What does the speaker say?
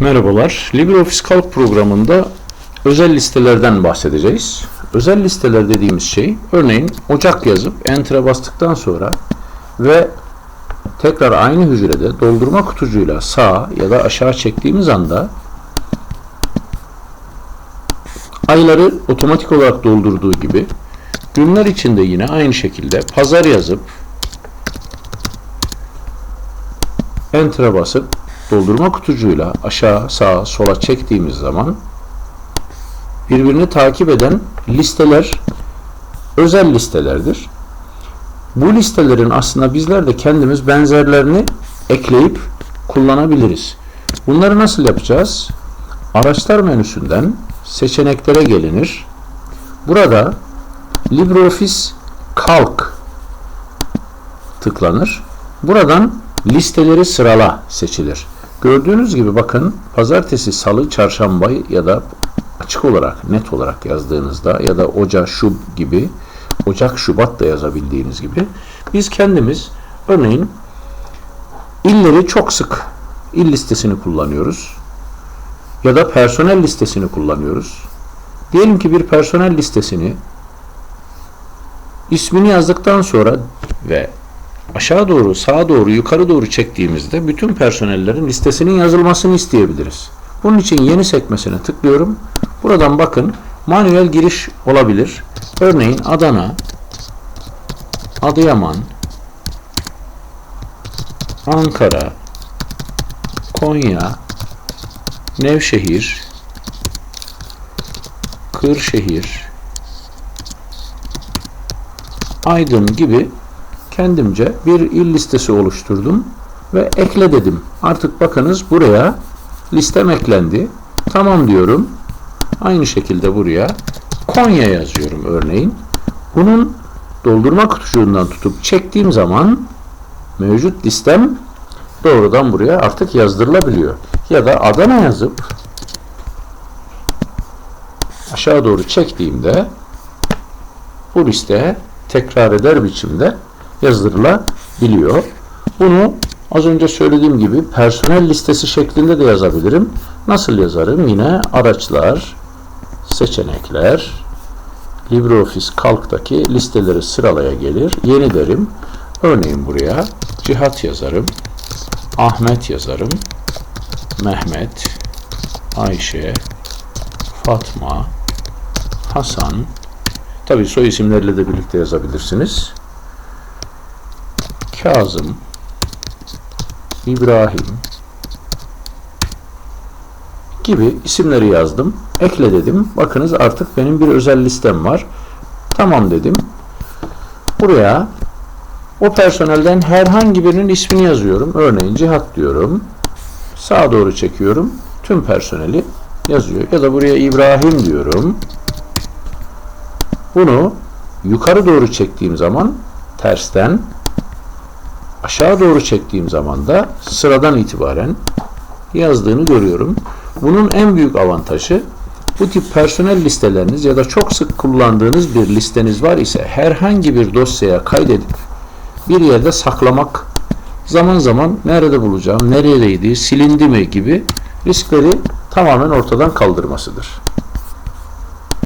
Merhabalar. LibreOffice Calc programında özel listelerden bahsedeceğiz. Özel listeler dediğimiz şey, örneğin Ocak yazıp Enter'a bastıktan sonra ve tekrar aynı hücrede doldurma kutucuğuyla sağa ya da aşağı çektiğimiz anda ayları otomatik olarak doldurduğu gibi günler içinde yine aynı şekilde pazar yazıp Enter'a basıp doldurma kutucuğuyla aşağı, sağa, sola çektiğimiz zaman birbirini takip eden listeler özel listelerdir. Bu listelerin aslında bizler de kendimiz benzerlerini ekleyip kullanabiliriz. Bunları nasıl yapacağız? Araçlar menüsünden seçeneklere gelinir. Burada LibreOffice Calc tıklanır. Buradan listeleri sırala seçilir. Gördüğünüz gibi bakın pazartesi, salı, çarşamba ya da açık olarak, net olarak yazdığınızda ya da Ocak, Şub gibi Ocak, Şubat da yazabildiğiniz gibi biz kendimiz örneğin illeri çok sık il listesini kullanıyoruz ya da personel listesini kullanıyoruz. Diyelim ki bir personel listesini ismini yazdıktan sonra ve aşağı doğru, sağa doğru, yukarı doğru çektiğimizde bütün personellerin listesinin yazılmasını isteyebiliriz. Bunun için yeni sekmesine tıklıyorum. Buradan bakın manuel giriş olabilir. Örneğin Adana, Adıyaman, Ankara, Konya, Nevşehir, Kırşehir, Aydın gibi kendimce bir il listesi oluşturdum ve ekle dedim. Artık bakınız buraya listem eklendi. Tamam diyorum. Aynı şekilde buraya Konya yazıyorum örneğin. Bunun doldurma kutucuğundan tutup çektiğim zaman mevcut listem doğrudan buraya artık yazdırılabiliyor. Ya da Adana yazıp aşağı doğru çektiğimde bu liste tekrar eder biçimde yazdırılabiliyor. Bunu az önce söylediğim gibi personel listesi şeklinde de yazabilirim. Nasıl yazarım? Yine araçlar, seçenekler, LibreOffice Calc'taki listeleri sıralaya gelir. Yeni derim. Örneğin buraya Cihat yazarım. Ahmet yazarım. Mehmet, Ayşe, Fatma, Hasan. Tabi soy isimleriyle de birlikte yazabilirsiniz. Kazım, İbrahim gibi isimleri yazdım. Ekle dedim. Bakınız artık benim bir özel listem var. Tamam dedim. Buraya o personelden herhangi birinin ismini yazıyorum. Örneğin Cihat diyorum. Sağa doğru çekiyorum. Tüm personeli yazıyor. Ya da buraya İbrahim diyorum. Bunu yukarı doğru çektiğim zaman tersten aşağı doğru çektiğim zaman da sıradan itibaren yazdığını görüyorum. Bunun en büyük avantajı bu tip personel listeleriniz ya da çok sık kullandığınız bir listeniz var ise herhangi bir dosyaya kaydedip bir yerde saklamak zaman zaman nerede bulacağım, neredeydi, silindi mi gibi riskleri tamamen ortadan kaldırmasıdır.